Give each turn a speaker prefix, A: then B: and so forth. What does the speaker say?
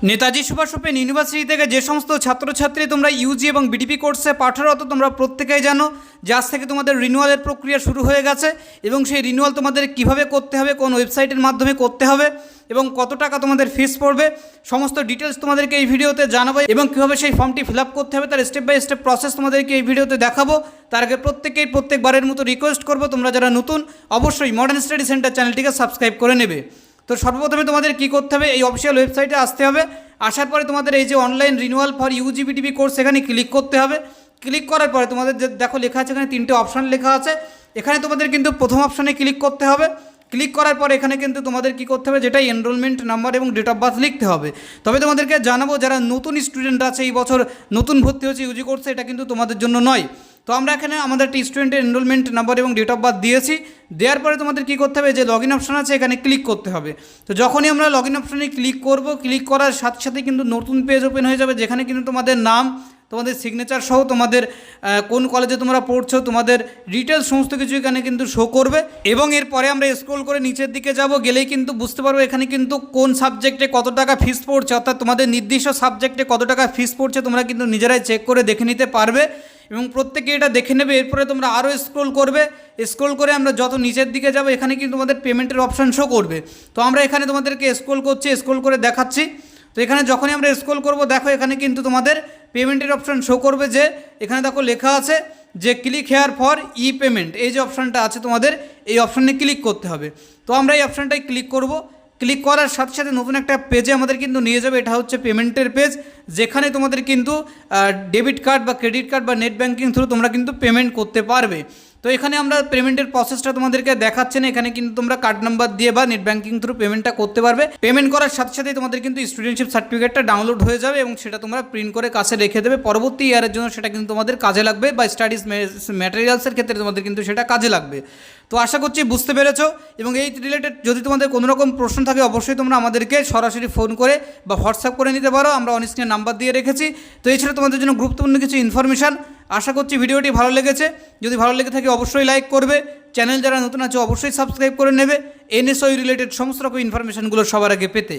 A: Netaji Subhash open university থেকে যে সমস্ত ছাত্রছাত্রী তোমরা ইউজি এবং বিডিপি কোর্সে পাঠরত তোমরা প্রত্যেকেই জানো যে আজ থেকে তোমাদের রিনিউয়ালের প্রক্রিয়া শুরু হয়ে গেছে এবং সেই রিনিউয়াল তোমাদের কীভাবে করতে হবে, কোন ওয়েবসাইটের মাধ্যমে করতে হবে এবং কত টাকা তোমাদের ফিস পড়বে, সমস্ত ডিটেলস তোমাদেরকে এই ভিডিওতে জানাব এবং কীভাবে সেই ফর্মটি ফিল করতে হবে, তার স্টেপ বাই স্টেপ প্রসেস তোমাদেরকে এই ভিডিওতে দেখাবো। তার আগে প্রত্যেকেই প্রত্যেকবারের মতো রিকোয়েস্ট করব, তোমরা যারা নতুন, অবশ্যই মডার্ন স্টাডি সেন্টার চ্যানেলটিকে সাবস্ক্রাইব করে নেবে। তো সর্বপ্রথমে তোমাদের কি করতে হবে? এই অফিসিয়াল ওয়েবসাইটে আসতে হবে। আসার পরে তোমাদের এই যে online renewal for UGBTV course সেখানে ক্লিক করতে হবে। ক্লিক করার পরে তোমাদের যে দেখো লেখা আছে এখানে তিনটে অপশান লেখা আছে। এখানে তোমাদের কিন্তু প্রথম অপশানে ক্লিক করতে হবে। ক্লিক করার পর এখানে কিন্তু তোমাদের কি করতে হবে? যেটা এনরোলমেন্ট নাম্বার এবং ডেট অফ বার্থ লিখতে হবে। তবে তোমাদেরকে জানাব, যারা নতুন স্টুডেন্ট আছে, এই বছর নতুন ভর্তি হচ্ছে ইউজি কোর্সে এটা কিন্তু তোমাদের জন্য নয়। তো আমরা এখানে আমাদের একটা স্টুডেন্টের এনরোলমেন্ট নাম্বার এবং ডেট অফ বার্থ দিয়েছি। দেওয়ার পরে তোমাদের কী করতে হবে? যে লগ ইন অপশান আছে, এখানে ক্লিক করতে হবে। তো যখনই আমরা লগ ইন অপশানে ক্লিক করব ক্লিক করার সাথে সাথে কিন্তু নতুন পেজ ওপেন হয়ে যাবে, যেখানে কিন্তু তোমাদের নাম, তোমাদের সিগনেচার সহ তোমাদের কোন কলেজে তোমরা পড়ছো, তোমাদের ডিটেলস সমস্ত কিছু এখানে কিন্তু শো করবে। এবং এরপরে আমরা স্ক্রল করে নিচের দিকে যাব, গেলেই কিন্তু বুঝতে পারব এখানে কিন্তু কোন সাবজেক্টে কত টাকা ফিস পড়ছে, অর্থাৎ তোমাদের নির্দিষ্ট সাবজেক্টে কত টাকা ফিস পড়ছে, তোমরা কিন্তু নিজেরাই চেক করে দেখে নিতে পারবে। এবং প্রত্যেকে এটা দেখে নেবে, এরপরে তোমরা আরও স্ক্রোল করবে। স্ক্রোল করে আমরা যত নিচের দিকে যাব, এখানে কিন্তু তোমাদের পেমেন্টের অপশান শো করবে। তো আমরা এখানে তোমাদেরকে স্ক্রোল করছি স্ক্রোল করে দেখাচ্ছি। তো এখানে যখনই আমরা স্ক্রোল করব, দেখো এখানে কিন্তু তোমাদের পেমেন্টের অপশান শো করবে যে, এখানে দেখো লেখা আছে যে click here for e payment এই যে অপশানটা আছে তোমাদের, এই অপশানে ক্লিক করতে হবে। তো আমরা এই অপশানটায় ক্লিক করব। ক্লিক করার সাথে সাথে নতুন একটা পেজে আমাদের কিন্তু নিয়ে যাবে। এটা হচ্ছে পেমেন্টের পেজ যেখানে তোমাদের কিন্তু ডেবিট কার্ড বা ক্রেডিট কার্ড বা নেট ব্যাঙ্কিং থ্রু তোমরা কিন্তু পেমেন্ট করতে পারবে। তো এখানে আমরা পেমেন্টের প্রসেসটা তোমাদেরকে দেখাচ্ছে না। এখানে কিন্তু তোমরা কার্ড নাম্বার দিয়ে বা নেট ব্যাঙ্কিং থ্রু পেমেন্টটা করতে পারবে। পেমেন্ট করার সাথে সাথে তোমাদের কিন্তু স্টুডেন্টশিপ সার্টিফিকেটটা ডাউনলোড হয়ে যাবে এবং সেটা তোমরা প্রিন্ট করে কাছে রেখে দেবে। পরবর্তী ইয়ারের জন্য সেটা কিন্তু তোমাদের কাজে লাগবে বা স্টাডিজ ম্যাটেরিয়ালসের ক্ষেত্রে তোমাদের কিন্তু সেটা কাজে লাগবে। তো আশা করছি বুঝতে পেরেছ এবং এই রিলেটেড যদি তোমাদের কোনো রকম প্রশ্ন থাকে, অবশ্যই তোমরা আমাদেরকে সরাসরি ফোন করে বা হোয়াটসঅ্যাপ করে নিতে পারো। আমরা অনস্ক্রিনে নাম্বার দিয়ে রেখেছি। তো এছাড়া তোমাদের জন্য গুরুত্বপূর্ণ কিছু ইনফরমেশান আশা করছি ভিডিওটি ভালো লেগেছে। যদি ভালো লেগে থাকে অবশ্যই লাইক করবে। চ্যানেল যারা নতুন আছে অবশ্যই সাবস্ক্রাইব করে নেবে। এনএসওই রিলেটেড সমস্ত রকম ইনফরমেশনগুলো সবার আগে পেতে।